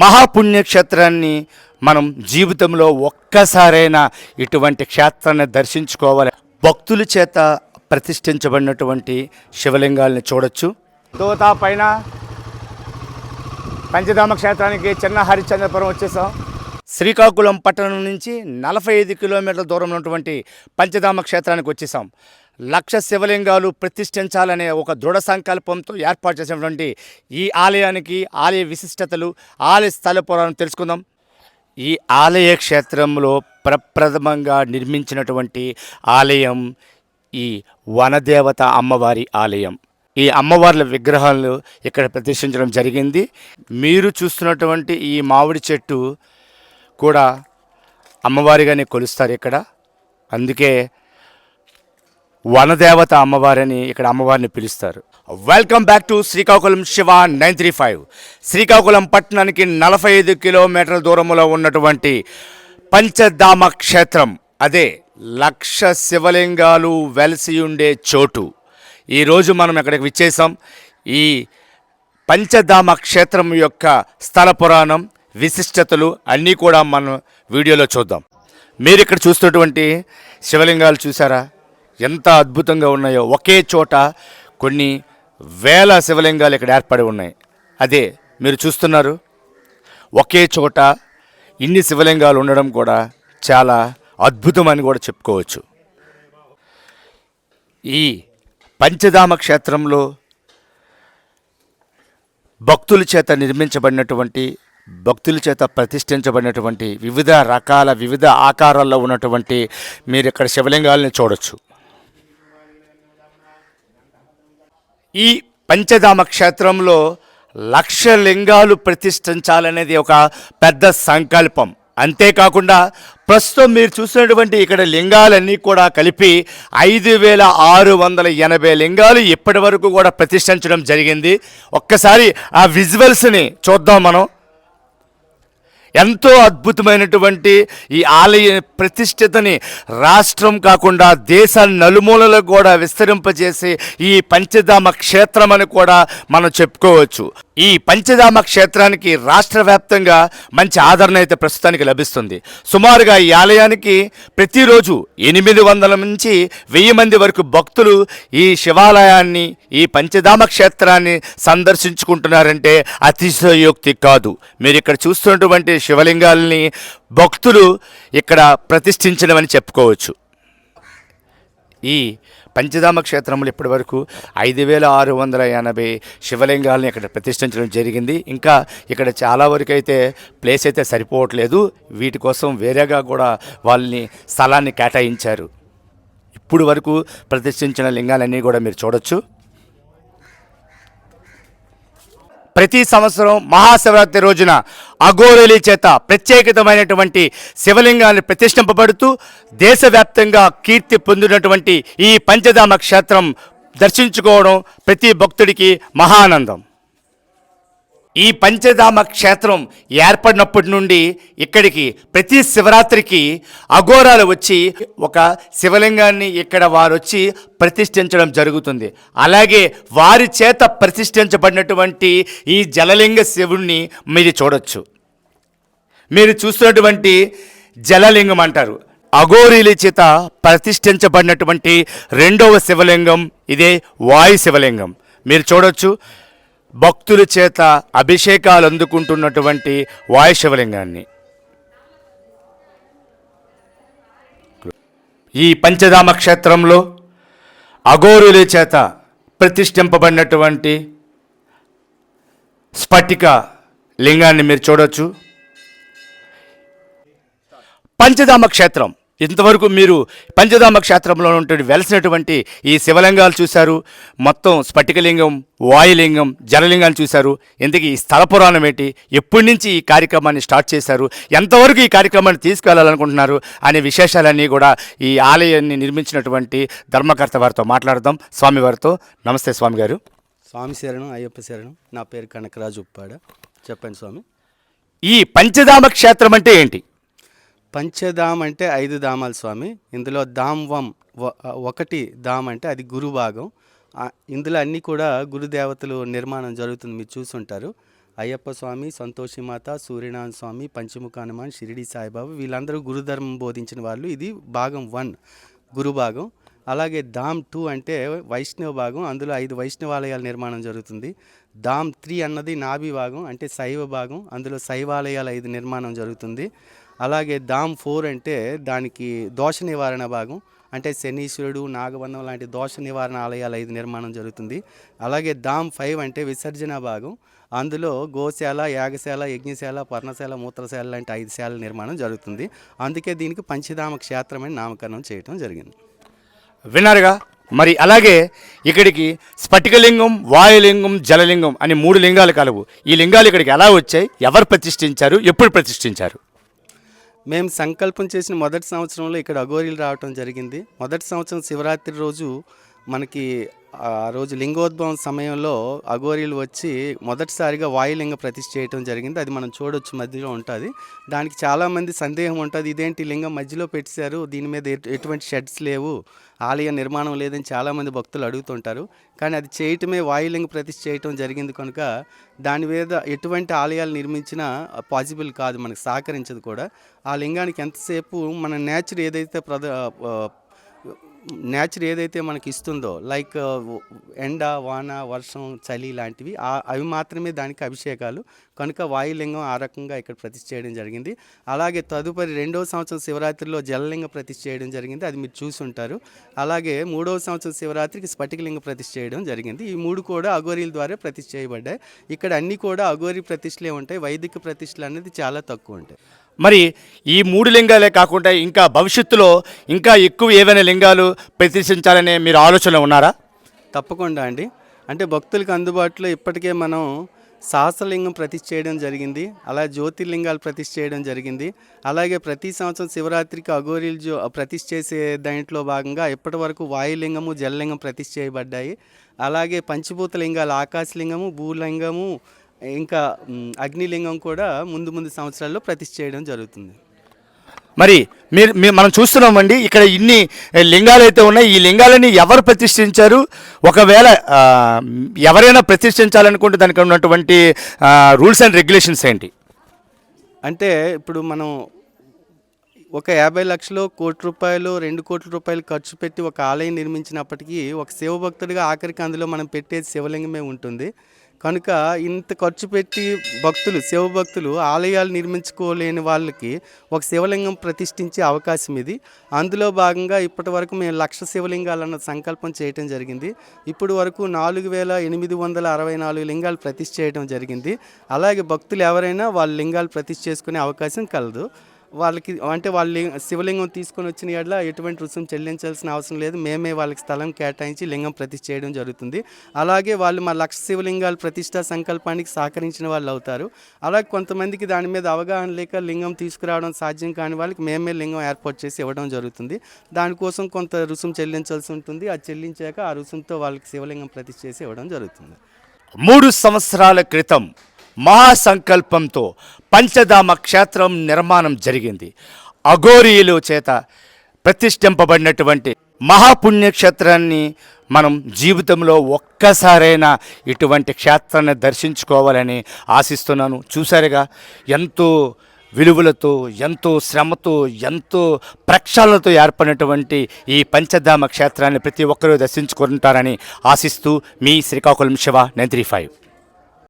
మహాపుణ్యక్షేత్రాన్ని మనం జీవితంలో ఒక్కసారైనా ఇటువంటి క్షేత్రాన్ని దర్శించుకోవాలి. భక్తుల చేత ప్రతిష్ఠించబడినటువంటి శివలింగాల్ని చూడొచ్చు. దోతా పైన పంచధామ క్షేత్రానికి చిన్న హరిశ్చంద్రపురం వచ్చేసాం. శ్రీకాకుళం పట్టణం నుంచి నలభై ఐదు కిలోమీటర్ల దూరం ఉన్నటువంటి పంచధామ క్షేత్రానికి వచ్చేసాం. లక్ష శివలింగాలు ప్రతిష్ఠించాలనే ఒక దృఢ సంకల్పంతో ఏర్పాటు చేసినటువంటి ఈ ఆలయానికి ఆలయ విశిష్టతలు ఆలయ స్థల పురాణం తెలుసుకుందాం. ఈ ఆలయ క్షేత్రంలో ప్రప్రథమంగా నిర్మించినటువంటి ఆలయం ఈ వనదేవత అమ్మవారి ఆలయం. ఈ అమ్మవార్ల విగ్రహాలు ఇక్కడ ప్రతిష్ఠించడం జరిగింది. మీరు చూస్తున్నటువంటి ఈ మామిడి చెట్టు కూడా అమ్మవారిగానే కొలుస్తారు ఇక్కడ. అందుకే వనదేవత అమ్మవారిని ఇక్కడ అమ్మవారిని పిలుస్తారు. Welcome back to Srikakulam Siva nine three five. Srikakulam పట్టణానికి నలభై ఐదు కిలోమీటర్ల దూరంలో ఉన్నటువంటి పంచధామ క్షేత్రం. అదే లక్ష శివలింగాలు వెలసి ఉండే చోటు. ఈరోజు మనం ఇక్కడికి విచ్చేసాం ఈ పంచధామ క్షేత్రం యొక్క స్థల పురాణం విశిష్టతలు అన్నీ కూడా మనం వీడియోలో చూద్దాం. మీరు ఇక్కడ చూస్తున్నటువంటి శివలింగాలు చూసారా ఎంత అద్భుతంగా ఉన్నాయో. ఒకే చోట కొన్ని వేల శివలింగాలు ఇక్కడ ఏర్పడి ఉన్నాయి. అదే మీరు చూస్తున్నారు. ఒకే చోట ఇన్ని శివలింగాలు ఉండడం కూడా చాలా అద్భుతం అని కూడా చెప్పుకోవచ్చు. ఈ పంచధామ క్షేత్రంలో భక్తుల చేత నిర్మించబడినటువంటి భక్తుల చేత ప్రతిష్ఠించబడినటువంటి వివిధ రకాల వివిధ ఆకారాల్లో ఉన్నటువంటి మీరు ఇక్కడ శివలింగాలని చూడొచ్చు. ఈ పంచధామ క్షేత్రంలో లక్ష లింగాలు ప్రతిష్ఠించాలనేది ఒక పెద్ద సంకల్పం. అంతేకాకుండా ప్రస్తుతం మీరు చూసినటువంటి ఇక్కడ లింగాలన్నీ కూడా కలిపి ఐదు వేల ఆరు వందల ఎనభై లింగాలు ఇప్పటి వరకు కూడా ప్రతిష్ఠించడం జరిగింది. ఒక్కసారి ఆ విజువల్స్ని చూద్దాం మనం. ఎంతో అద్భుతమైనటువంటి ఈ ఆలయ ప్రతిష్ఠితని రాష్ట్రం కాకుండా దేశ నలుమూలలకు కూడా విస్తరింపజేసే ఈ పంచధామ క్షేత్రం అని కూడా మనం చెప్పుకోవచ్చు. ఈ పంచధామ క్షేత్రానికి రాష్ట్ర వ్యాప్తంగా మంచి ఆదరణ అయితే ప్రస్తుతానికి లభిస్తుంది. సుమారుగా ఈ ఆలయానికి ప్రతిరోజు ఎనిమిది వందల నుంచి వెయ్యి మంది వరకు భక్తులు ఈ శివాలయాన్ని ఈ పంచధామ క్షేత్రాన్ని సందర్శించుకుంటున్నారంటే అతిశయోక్తి కాదు. మీరు ఇక్కడ చూస్తున్నటువంటి శివలింగాల్ని భక్తులు ఇక్కడ ప్రతిష్ఠించడమని చెప్పుకోవచ్చు. ఈ పంచధామ క్షేత్రంలో ఇప్పటి వరకు ఐదు వేల ఆరు వందల ఎనభై శివలింగాలను ఇక్కడ ప్రతిష్ఠించడం జరిగింది. ఇంకా ఇక్కడ చాలా వరకు అయితే ప్లేస్ అయితే సరిపోవట్లేదు. వీటి కోసం వేరేగా కూడా వాళ్ళని స్థలాన్ని కేటాయించారు. ఇప్పుడు వరకు ప్రతిష్ఠించిన లింగాలన్నీ కూడా మీరు చూడొచ్చు. ప్రతి సంవత్సరం మహాశివరాత్రి రోజున అఘోరలి చేత ప్రత్యేకతమైనటువంటి శివలింగాన్ని ప్రతిష్ఠింపబడుతూ దేశవ్యాప్తంగా కీర్తి పొందినటువంటి ఈ పంచధామ క్షేత్రం దర్శించుకోవడం ప్రతి భక్తుడికి మహానందం ఈ పంచధామ క్షేత్రం ఏర్పడినప్పటి నుండి ఇక్కడికి ప్రతి శివరాత్రికి అఘోరాలు వచ్చి ఒక శివలింగాన్ని ఇక్కడ వారు వచ్చి ప్రతిష్ఠించడం జరుగుతుంది. అలాగే వారి చేత ప్రతిష్ఠించబడినటువంటి ఈ జలలింగ శివుణ్ణి మీరు చూడొచ్చు. మీరు చూస్తున్నటువంటి జలలింగం అంటారు. అఘోరీల చేత ప్రతిష్ఠించబడినటువంటి రెండవ శివలింగం ఇదే వాయు శివలింగం. మీరు చూడొచ్చు. భక్తుల చేత అభిషేకాలు అందుకుంటున్నటువంటి వాయుశివలింగాన్ని ఈ పంచధామ క్షేత్రంలో అఘోరుల చేత ప్రతిష్ఠింపబడినటువంటి స్ఫటిక లింగాన్ని మీరు చూడొచ్చు. పంచధామ క్షేత్రం ఇంతవరకు మీరు పంచధామ క్షేత్రంలో ఉన్నటువంటి వెలసినటువంటి ఈ శివలింగాలు చూశారు. మొత్తం స్ఫటికలింగం వాయులింగం జలలింగాన్ని చూశారు. ఇంతకీ ఈ స్థల పురాణం ఏంటి? ఎప్పటి నుంచి ఈ కార్యక్రమాన్ని స్టార్ట్ చేశారు? ఎంతవరకు ఈ కార్యక్రమాన్ని తీసుకెళ్ళాలనుకుంటున్నారు అనే విశేషాలన్నీ కూడా ఈ ఆలయాన్ని నిర్మించినటువంటి ధర్మకర్త వారితో మాట్లాడదాం. స్వామివారితో నమస్తే స్వామి గారు స్వామి శరణం అయ్యప్ప శరణం. నా పేరు కనకరాజు ఉప్పాడ. చెప్పండి స్వామి. ఈ పంచధామ క్షేత్రం అంటే ఏంటి? పంచధామ్ అంటే ఐదు ధామాలు స్వామి. ఇందులో ధామ్ వం ఒకటి ధామ్ అంటే అది గురు భాగం. ఇందులో అన్నీ కూడా గురుదేవతలు నిర్మాణం జరుగుతుంది మీరు చూసుంటారు. అయ్యప్ప స్వామి సంతోషిమాత సూర్యనారాయణ స్వామి పంచముఖ హనుమాన్ షిరిడి సాయిబాబా వీళ్ళందరూ గురుధర్మం బోధించిన వాళ్ళు. ఇది భాగం వన్ గురు భాగం. అలాగే ధామ్ టూ అంటే వైష్ణవ భాగం. అందులో ఐదు వైష్ణవాలయాల నిర్మాణం జరుగుతుంది. ధామ్ త్రీ అన్నది నాభి భాగం అంటే శైవ భాగం. అందులో శైవాలయాల ఐదు నిర్మాణం జరుగుతుంది. అలాగే దామ్ ఫోర్ అంటే దానికి దోష నివారణ భాగం అంటే శనీశ్వరుడు నాగబంధం లాంటి దోష నివారణ ఆలయాలు ఐదు నిర్మాణం జరుగుతుంది. అలాగే దామ్ ఫైవ్ అంటే విసర్జన భాగం అందులో గోశాల యాగశాల యజ్ఞశాల పర్ణశాల మూత్రశాల లాంటి ఐదు శాలల నిర్మాణం జరుగుతుంది. అందుకే దీనికి పంచధామ క్షేత్రమని నామకరణం చేయడం జరిగింది. విన్నారుగా? మరి అలాగే ఇక్కడికి స్ఫటికలింగం వాయులింగం జలలింగం అని మూడు లింగాలు కలవు. ఈ లింగాలు ఇక్కడికి ఎలా వచ్చాయి? ఎవరు ప్రతిష్ఠించారు? ఎప్పుడు ప్రతిష్ఠించారు? మేము సంకల్పం చేసిన మొదటి సంవత్సరంలో ఇక్కడ అఘోరీలు రావటం జరిగింది. మొదటి సంవత్సరం శివరాత్రి రోజు మనకి ఆ రోజు లింగోద్భవం సమయంలో అఘోరీలు వచ్చి మొదటిసారిగా వాయులింగ ప్రతిష్ఠ చేయటం జరిగింది. అది మనం చూడొచ్చు మధ్యలో ఉంటుంది. దానికి చాలామంది సందేహం ఉంటుంది. ఇదేంటి లింగం మధ్యలో పెట్టారు దీని మీద ఎటువంటి షెడ్స్ లేవు. ఆలయ నిర్మాణం లేదని చాలామంది భక్తులు అడుగుతుంటారు. కానీ అది చేయటమే వాయులింగ ప్రతిష్ఠ చేయటం జరిగింది కనుక దాని మీద ఎటువంటి ఆలయాలు నిర్మించినా పాసిబుల్ కాదు మనకు సహకరించదు కూడా. ఆ లింగానికి ఎంతసేపు మన నేచర్ ఏదైతే ప్రద నేచర్ ఏదైతే మనకి ఇస్తుందో లైక్ ఎండ వాన వర్షం చలి లాంటివి అవి మాత్రమే దానికి అభిషేకాలు. కనుక వాయులింగం ఆ రకంగా ఇక్కడ ప్రతిష్ఠ చేయడం జరిగింది. అలాగే తదుపరి రెండవ సంవత్సరం శివరాత్రిలో జలలింగ ప్రతిష్ఠ చేయడం జరిగింది. అది మీరు చూసి ఉంటారు అలాగే మూడవ సంవత్సరం శివరాత్రికి స్ఫటికలింగ ప్రతిష్ఠ చేయడం జరిగింది. ఈ మూడు కూడా అఘోరీల ద్వారా ప్రతిష్ఠ చేయబడ్డాయి. ఇక్కడ అన్నీ కూడా అఘోరి ప్రతిష్టలే ఉంటాయి. వైదిక ప్రతిష్టలు అనేది చాలా తక్కువ ఉంటాయి. మరి ఈ మూడు లింగాలే కాకుండా ఇంకా భవిష్యత్తులో ఇంకా ఎక్కువ ఏవైనా లింగాలు ప్రతిష్ఠించాలనే మీరు ఆలోచనలో ఉన్నారా? తప్పకుండా అండి. అంటే భక్తులకు అందుబాటులో ఇప్పటికే మనం సహస్రలింగం ప్రతిష్ఠ చేయడం జరిగింది. అలా జ్యోతిర్లింగాలు ప్రతిష్ఠ చేయడం జరిగింది. అలాగే ప్రతి సంవత్సరం శివరాత్రికి అఘోరీలు జో ప్రతిష్ఠ చేసే దాంట్లో భాగంగా ఇప్పటి వరకు వాయులింగము జలలింగం ప్రతిష్ఠ చేయబడ్డాయి. అలాగే పంచభూత లింగాలు ఆకాశలింగము భూలింగము ఇంకా అగ్నిలింగం కూడా ముందు ముందు సంవత్సరాల్లో ప్రతిష్ఠ చేయడం జరుగుతుంది. మరి మీరు మనం చూస్తున్నామండి ఇక్కడ ఇన్ని లింగాలు అయితే ఉన్నాయి ఈ లింగాలని ఎవరు ప్రతిష్ఠించారు? ఒకవేళ ఎవరైనా ప్రతిష్ఠించాలనుకుంటే దానికి ఉన్నటువంటి రూల్స్ అండ్ రెగ్యులేషన్స్ ఏంటి? అంటే ఇప్పుడు మనం ఒక యాభై లక్షలు కోటి రూపాయలు రెండు కోట్ల రూపాయలు ఖర్చు పెట్టి ఒక ఆలయం నిర్మించినప్పటికీ ఒక శివభక్తుడిగా ఆఖరికి అందులో మనం పెట్టేది శివలింగమే ఉంటుంది. కనుక ఇంత ఖర్చు పెట్టి భక్తులు శివభక్తులు ఆలయాలు నిర్మించుకోలేని వాళ్ళకి ఒక శివలింగం ప్రతిష్ఠించే అవకాశం ఇది. అందులో భాగంగా ఇప్పటి వరకు మేము లక్ష శివలింగాలన్న సంకల్పం చేయటం జరిగింది. ఇప్పుడు వరకు నాలుగు వేల ఎనిమిది వందల అరవై నాలుగు లింగాలు ప్రతిష్ఠ చేయడం జరిగింది. అలాగే భక్తులు ఎవరైనా వాళ్ళ లింగాలు ప్రతిష్ఠ చేసుకునే అవకాశం కలదు. వాళ్ళకి అంటే వాళ్ళ శివలింగం తీసుకొని వచ్చిన ఎడల ఎటువంటి రుసుము చెల్లించాల్సిన అవసరం లేదు. మేమే వాళ్ళకి స్థలం కేటాయించి లింగం ప్రతిష్ఠ చేయడం జరుగుతుంది. అలాగే వాళ్ళు మా లక్ష శివలింగాల ప్రతిష్ట సంకల్పానికి సహకరించిన వాళ్ళు అవుతారు. అలాగే కొంతమందికి దాని మీద అవగాహన లేక లింగం తీసుకురావడం సాధ్యం కాని వాళ్ళకి మేమే లింగం ఏర్పాటు చేసి ఇవ్వడం జరుగుతుంది. దానికోసం కొంత రుసుము చెల్లించాల్సి ఉంటుంది. అది చెల్లించాక ఆ రుసుముతో వాళ్ళకి శివలింగం ప్రతిష్ఠ చేసి ఇవ్వడం జరుగుతుంది. మూడు సంవత్సరాల క్రితం మహాసంకల్పంతో పంచధామ క్షేత్రం నిర్మాణం జరిగింది. అఘోరియుల చేత ప్రతిష్ఠింపబడినటువంటి మహాపుణ్యక్షేత్రాన్ని మనం జీవితంలో ఒక్కసారైనా ఇటువంటి క్షేత్రాన్ని దర్శించుకోవాలని ఆశిస్తున్నాను. చూసారుగా ఎంతో విలువలతో ఎంతో శ్రమతో ఎంతో ప్రక్షాళనతో ఏర్పడినటువంటి ఈ పంచధామ క్షేత్రాన్ని ప్రతి ఒక్కరూ దర్శించుకుంటారని ఆశిస్తూ మీ Srikakulam Siva nine three five.